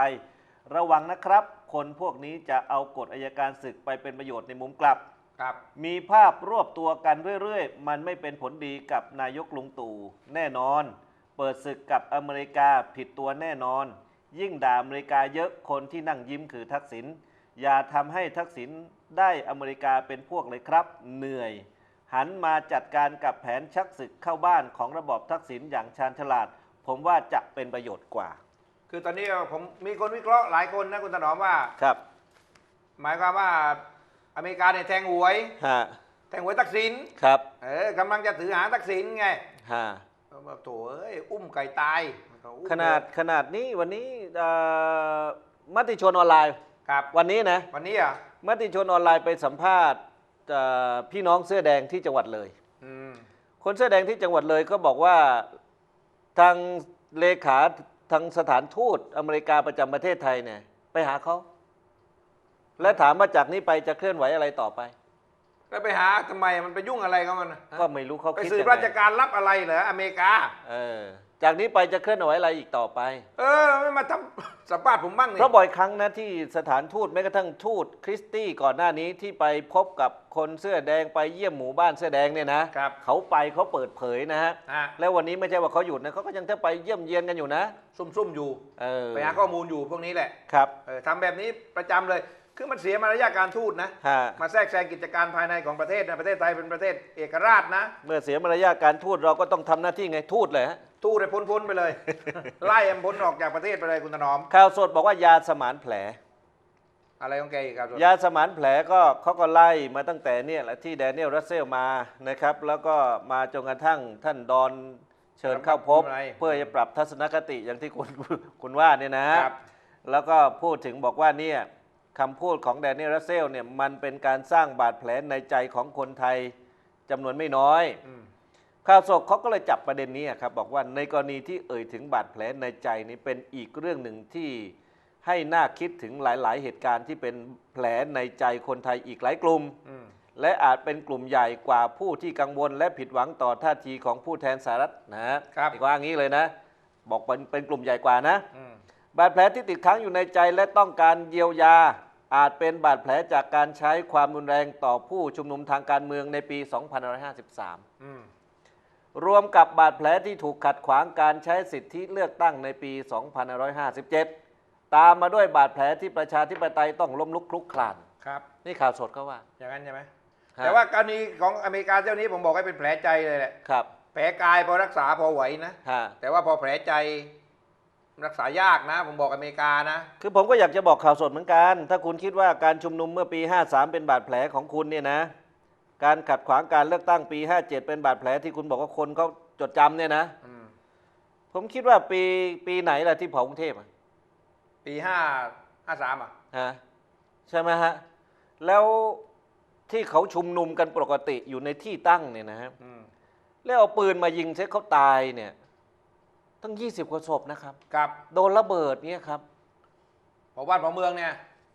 S2: ระวังนะครับ คนพวกนี้จะเอากฎอายการศึกไปเป็นประโยชน์ในมุมกลับ
S1: ครับ
S2: มีภาพรวบตัวกันเรื่อยๆ มันไม่เป็นผลดีกับนายกลุงตู่แน่นอน เปิดศึกกับอเมริกาผิดตัวแน่นอน ยิ่งด่าอเมริกาเยอะคนที่นั่งยิ้มคือทักษิณ อย่าทำให้ทักษิณได้อเมริกาเป็นพวกเลยครับ เหนื่อย หันมาจัดการกับแผนชักศึกเข้าบ้านของระบอบทักษิณอย่างชาญฉลาด ผมว่าจะเป็นประโยชน์กว่า
S1: คือตอนนี้ผมมีคนวิเคราะห์หลายคนนะคุณถนอมว่า
S2: ครับ
S1: หมายความว่าอเมริกาเนี่ยแทงหวย
S2: ฮะ
S1: แทงหวยทักษิณ
S2: ครับ
S1: เออกำลังจะถือหางทักษิณไง
S2: ฮะ
S1: เออโถเอ้ยอุ้มไก่ตายอุ้ม
S2: ขนาดขนาดนี้วันนี้เอ่อมติชนออนไลน์
S1: ครับ
S2: วันนี้นะ
S1: วันนี้อะ
S2: มติชนออนไลน์ไปสัมภาษณ์เอ่อพี่น้องเสื้อแดงที่จังหวัดเลย
S1: อืม
S2: คนเสื้อแดงที่จังหวัดเลยก็บอกว่าทางเลขาทางสถานทูตอเมริกาประจำประเทศไทยเนี่ย ไปหาเขา และถามว่าจากนี้ไปจะเคลื่อนไหวอะไรต่อไป
S1: แล้วไปหาทำไมมันไปยุ่งอะไรกับมันน่ะ
S2: ก็ไม่รู้เขา
S1: ไป
S2: คิด
S1: สืบ
S2: ยัง
S1: ราช
S2: ไง
S1: การรับอะไรเหรออเมริกา
S2: เออ จากนี้ไปจะเคลื่อนไหวอะไรอีกต่อไป
S1: เออไม่มาทำสัมภาษณ์ผมบ้างนี่
S2: เพราะบ่อยครั้งนะที่สถานทูตแม้กระทั่งทูตคริสตี้ก่อนหน้านี้ที่ไปพบกับคนเสื้อแดงไปเยี่ยมหมู่บ้านเสื้อแดงเนี่ยนะครับเขาไปเขาเปิดเผยนะฮะ
S1: อะ
S2: แล้ววันนี้ไม่ใช่ว่าเขาหยุดนะเขาก็ยังจะไปเยี่ยมเยียนกันอยู่นะ
S1: ซุ่มๆอยู่
S2: เออ
S1: ไปหาข้อมูลอยู่พวกนี้แหละ
S2: ครับ
S1: เออทำแบบนี้ประจำเลย คือมันเสียมารยาทการทูตนะ
S2: ฮะ
S1: มาแทรกแซงกิจการภายในของประเทศนะประเทศไทยเป็นประเทศเอกราชนะ
S2: เมื่อเสียมารยาทการทูตเราก็ต้องทำหน้าที่ไงทูตเลยฮะ
S1: ทูตให้พ้นๆไปเลย ไล่ให้มันพ้นออกจากประเทศไปเลยคุณถนอม
S2: ข่าวสดบอกว่ายาสมานแผล
S1: อะไรของแกอีกครับ
S2: ยาสมานแผลก็เขาก็ไล่มาตั้งแต่เนี่ยแหละที่แดเนียลรัสเซลมานะครับ แล้วก็มาจนกระทั่งท่านดอนเชิญเข้าพบ เพื่อจะปรับทัศนคติอย่างที่คุณคุณว่าเนี่ยนะ
S1: ครับ
S2: แล้วก็พูดถึงบอกว่าเนี่ยคำพูดของแดเนียลรัสเซลเนี่ยมันเป็นการสร้างบาดแผลในใจของคนไทยจำนวนไม่น้อย
S1: อืม
S2: ข่าวศกเขาก็เลยจับประเด็นนี้อะครับบอกว่าในกรณีที่เอ่ยถึงบาดแผลในใจนี้เป็นอีกเรื่องหนึ่งที่ให้น่าคิดถึงหลาย ๆ เหตุการณ์ที่เป็นแผลในใจคนไทยอีกหลายกลุ่ม
S1: อืม
S2: และอาจเป็นกลุ่มใหญ่กว่าผู้ที่กังวล และผิดหวังต่อท่าทีของผู้แทนสหรัฐนะฮะ
S1: ครับ
S2: อีกว่างี้เลยนะ บอกเป็นเป็นกลุ่มใหญ่กว่านะ
S1: อืม
S2: บาดแผลที่ติดค้างอยู่ในใจและต้องการเยียวยา อาจเป็นบาดแผลจากการใช้ความรุนแรงต่อผู้ชุมนุมทางการเมืองในปี 2553
S1: อืม
S2: รวมกับบาดแผลที่ถูกขัดขวางการใช้สิทธิเลือกตั้งในปี 2557 ตามมาด้วยบาดแผลที่ประชาธิปไตยต้องล้มลุกคลุกคลาน
S1: ครับ
S2: นี่ข่าวสดเขาว่า
S1: อย่างนั้นใช่ไหม
S2: ฮะ
S1: แต่ว่ากรณีของอเมริกาเจ้านี้ผมบอกให้เป็นแผลใจเลยแหละ
S2: ครับ
S1: แผลกายพอรักษาพอไหวนะ
S2: ฮะ
S1: แต่ว่าพอแผลใจรักษายากนะ ผมบอกอเมริกานะ
S2: คือผมก็อยากจะบอกข่าวสดเหมือนกัน ถ้าคุณคิดว่าการชุมนุมเมื่อปี 53 เป็นบาดแผลของคุณเนี่ยนะ การขัดขวางการเลือกตั้งปี 57 เป็นบาดแผลที่คุณบอกว่าคนเขาจดจำเนี่ยนะ
S1: อืม
S2: ผมคิดว่าปีปีไหนล่ะที่เผากรุงเทพอะ
S1: ปีห้าห้าสามอะ
S2: ฮะใช่ไหมฮะ แล้วที่เขาชุมนุมกันปกติอยู่ในที่ตั้งเนี่ยนะฮะ
S1: อืม
S2: แล้วเอาปืนมายิงใช้เขาตายเนี่ยตั้ง 20กว่าศพนะครับ
S1: ครับ
S2: โดนระเบิดเนี่ยครับ
S1: พอบ้านพอเมืองเนี่ย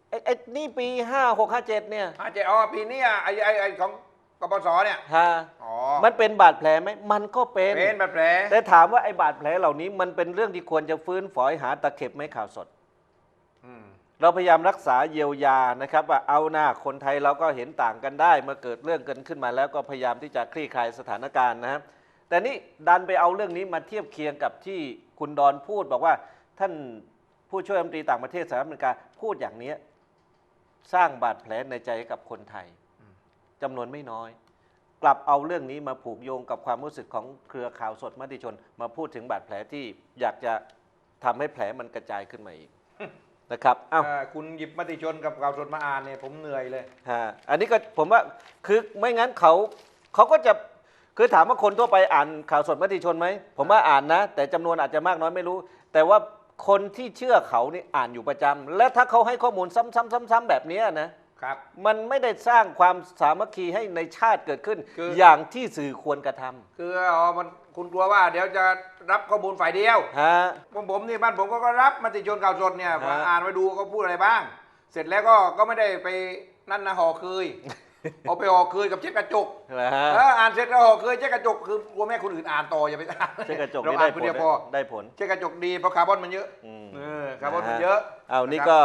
S2: ไอ้ไอ้นี่ปี 5 6 5 7เนี่ย
S1: อาเจอ๋อปีเนี้ยไอ้ไอ้ไอ้ของ กปสเนี่ย
S2: ฮะ
S1: อ๋อ
S2: มันเป็นบาดแผลไหมมันก็เป็น
S1: เป็นบาดแผล
S2: แต่ถามว่าไอ้บาดแผลเหล่านี้มันเป็นเรื่องที่ควรจะฟื้นฝอยหาตะเข็บไหมข่าวสด
S1: อืม
S2: เราพยายามรักษาเยียวยานะครับว่าเอาหน้าคนไทยเราก็เห็นต่างกันได้ เมื่อเกิดเรื่องเกินขึ้นมาแล้วก็พยายามที่จะคลี่คลายสถานการณ์นะครับแต่นี่ดันไปเอาเรื่องนี้มาเทียบเคียงกับที่คุณดอนพูดบอกว่า ท่านผู้ช่วยรัฐมนตรีต่างประเทศสหรัฐอเมริกาพูดอย่างเนี้ยสร้างบาดแผลในใจให้กับคนไทย จำนวนไม่น้อย กลับเอาเรื่องนี้มาผูกโยงกับความรู้สึกของเครือข่าวสดมติชน มาพูดถึงบาดแผลที่อยากจะทำให้แผลมันกระจายขึ้นมาอีกนะครับอ้าว
S1: เอ่อคุณหยิบมติชนกับข่าวสดมาอ่านเนี่ยผมเหนื่อยเลย
S2: ฮะอันนี้ก็ผมว่าคือไม่งั้นเขาเขาก็จะคือถามว่าคนทั่วไปอ่านข่าวสดมติชนไหมผมว่าอ่านนะ แต่จำนวนอาจจะมากน้อยไม่รู้ แต่ว่าคนที่เชื่อเขานี่อ่านอยู่ประจำและถ้าเขาให้ข้อมูลซ้ำๆๆๆแบบเนี้ยนะ ครับ มันไม่ได้สร้างความสามัคคีให้ในชาติเกิดขึ้น
S1: คือ
S2: อย่างที่สื่อควรกระท
S1: คืออ๋อมันคุณกลัวว่า เดี๋ยวจะรับข้อมูลฝ่ายเดียวำ
S2: ฮะ
S1: ผมผมนี่บ้านผมก็ก็รับมติชนข่าวสดเนี่ย
S2: ฮะ
S1: มาอ่านไปดูเขาพูดอะไรบ้าง เสร็จแล้วก็ก็ไม่ได้ไปนั่นนะห่อคืย เอาไปห่อคืยกับเช็ดกระจก
S2: นะฮะ
S1: เอออ่านเสร็จแล้วห่อคืยเช็ดกระจกคือกลัวแม่คนอื่นอ่านต่ออย่าไปอ่าน
S2: เช็ดกระจก
S1: เรา
S2: นี่
S1: อ่า
S2: ได้
S1: น
S2: ผ
S1: คน
S2: ล
S1: เดียว
S2: นะ
S1: พอ
S2: ได้ผล
S1: เช็ดกระจกดีเพราะคาร์บอนมันเยอะ
S2: อืม
S1: เออคาร์บอนมัน
S2: นะฮะ
S1: เยอะ
S2: เอานี่
S1: นะครับ
S2: ก็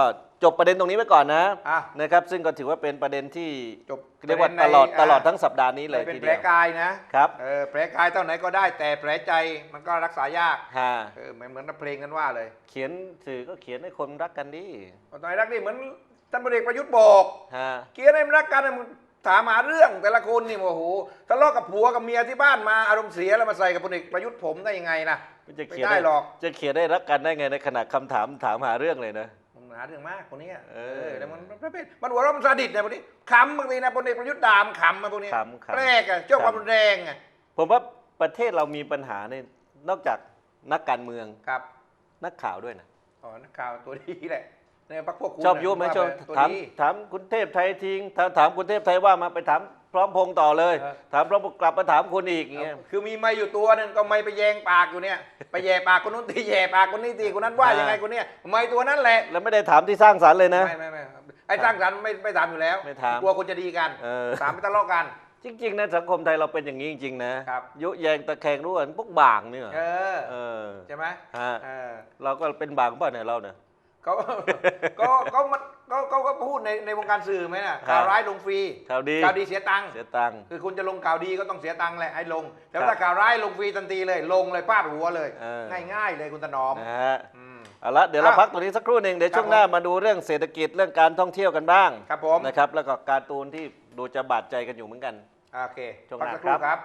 S2: จบประเด็นตรงนี้ไว้ก่อนนะ
S1: อะ
S2: นะครับ ซึ่งก็ถือว่าเป็นประเด็นที่
S1: จบ
S2: เรียกว่า
S1: ประ
S2: ต
S1: เด็นใน
S2: ลอด
S1: อ่า
S2: ตลอดทั้งสัปดาห์นี้เลย
S1: เป็น
S2: ที
S1: แผล
S2: เดียว
S1: กายนะครับเออแผลกายเท่าไหนก็ได้แต่แผลใจมันก็รักษายาก
S2: ฮะ
S1: เออเหมือนเหมือนเพลงกันว่าเลย
S2: เขียนสื่อก็เขียนให้คนรักกันดิ
S1: ตอนไหนรักนี่เหมือน ท่านพลเอกประยุทธ์บอก
S2: ฮะ
S1: เกียร์ให้มันรักกันน่ะมึงถามหาเรื่องแต่ละคนนี่โอ้โหทะเลาะกับผัวกับเมียที่บ้านมาอารมณ์เสียแล้วมาใส่กับพลเอกประยุทธ์ผมได้ยังไงนะ
S2: มันจะ
S1: ไม่
S2: เขียน
S1: ได้หรอก
S2: จะเขียนได้รักกันได้ไงในขณะคำถามถามหาเรื่องเลยนะ
S1: มันหาเรื่องมากคนเนี้ย
S2: เออ
S1: แล้วมันมันประเภทมันหัวเราะมันซาดิสนะพวกนี้ขำบางทีนะพลเอกประยุทธ์ด่ามันขำมาพวกนี้
S2: ขำขำ
S1: แรกอะเจ้าความรุนแรงอะ
S2: ผมว่าประเทศเรามีปัญหาเนี่ยนอกจากนักการเมือง
S1: ครับ
S2: นักข่าวด้วยนะ
S1: อ๋อนักข่าวตัวดีแหละ เนี่ยพักพวกคุณ
S2: ชอบยุ่งไหม
S1: ว่า
S2: ชอบ
S1: ปตัว
S2: ถาม
S1: ดี
S2: ถามคุณเทพไทยทิ้งถามถามคุณเทพไทยว่ามาไปถามพร้อมพงษ์ต่อเลย
S1: เออ
S2: ถามพร้อมพงษ์กลับมาถามคุณอีกอย่างเงี้ย
S1: คือมีไม้อยู่ตัวหนึงก็ไม่ไปแยงปากอยู่เนี่ยไปแย่ปากคนนู้นทีแย่ปากคนนี้ทีคนนั้นว่า
S2: อ่ายั
S1: ยังไงคนเนี้ยไม้ตัวนั้นแหละ
S2: แล้วไม่ได้ถามที่สร้างสรรค์เลยนะ
S1: ไม่ไม่ไม่ไอ้สร้างสรรค์ไม่ไม่ถามอยู่แล้ว
S2: ไม่ถาม
S1: กลัวคนจะดีกัน
S2: เออ
S1: ถามไม่ทะเลาะกัน
S2: จริงๆนะสังคมไทยเราเป็นอย่างนี้จริงๆนะครับยุแยงตะแคงรู้กันพวกบางเนี่ย
S1: เออ
S2: เออ
S1: ใช่ไหม
S2: ฮะ
S1: เออ
S2: เราก็เป็นบางป่ะเนี่ยเราเนี่ย
S1: เขาก็เขามันก็เขาก็พูดในในวงการสื่อไหมน่ะข่าวร้ายลงฟรี
S2: ข่าวดี
S1: ข่าวดีเสียตังค์
S2: เสียตังค์
S1: คือคุณจะลงข่าวดีก็ต้องเสียตังค์แหละให้ลงแล้ว
S2: ครับ
S1: ถ้าข่าวร้ายลงฟรีทันทีเลยลงเลยพาดหัวเลย
S2: เออ
S1: ง่ายๆเลยคุณถนอม
S2: นะฮะ
S1: อืม
S2: เอาละเดี๋ยวเรา
S1: อะ
S2: พักตัวนี้สักครู่หนึ่งเดี๋ยว
S1: ครับ
S2: ช่วงหน้า
S1: ผม
S2: มาดูเรื่องเศรษฐกิจเรื่องการท่องเที่ยวกันบ้าง
S1: ครับผม
S2: นะครับแล้วก็การ์ตูนที่ดูจะบาดใจกันอยู่เหมือนกัน
S1: โอเค
S2: ช่วง
S1: พัก
S2: หน้า
S1: สักครู่
S2: ครับ
S1: ครับ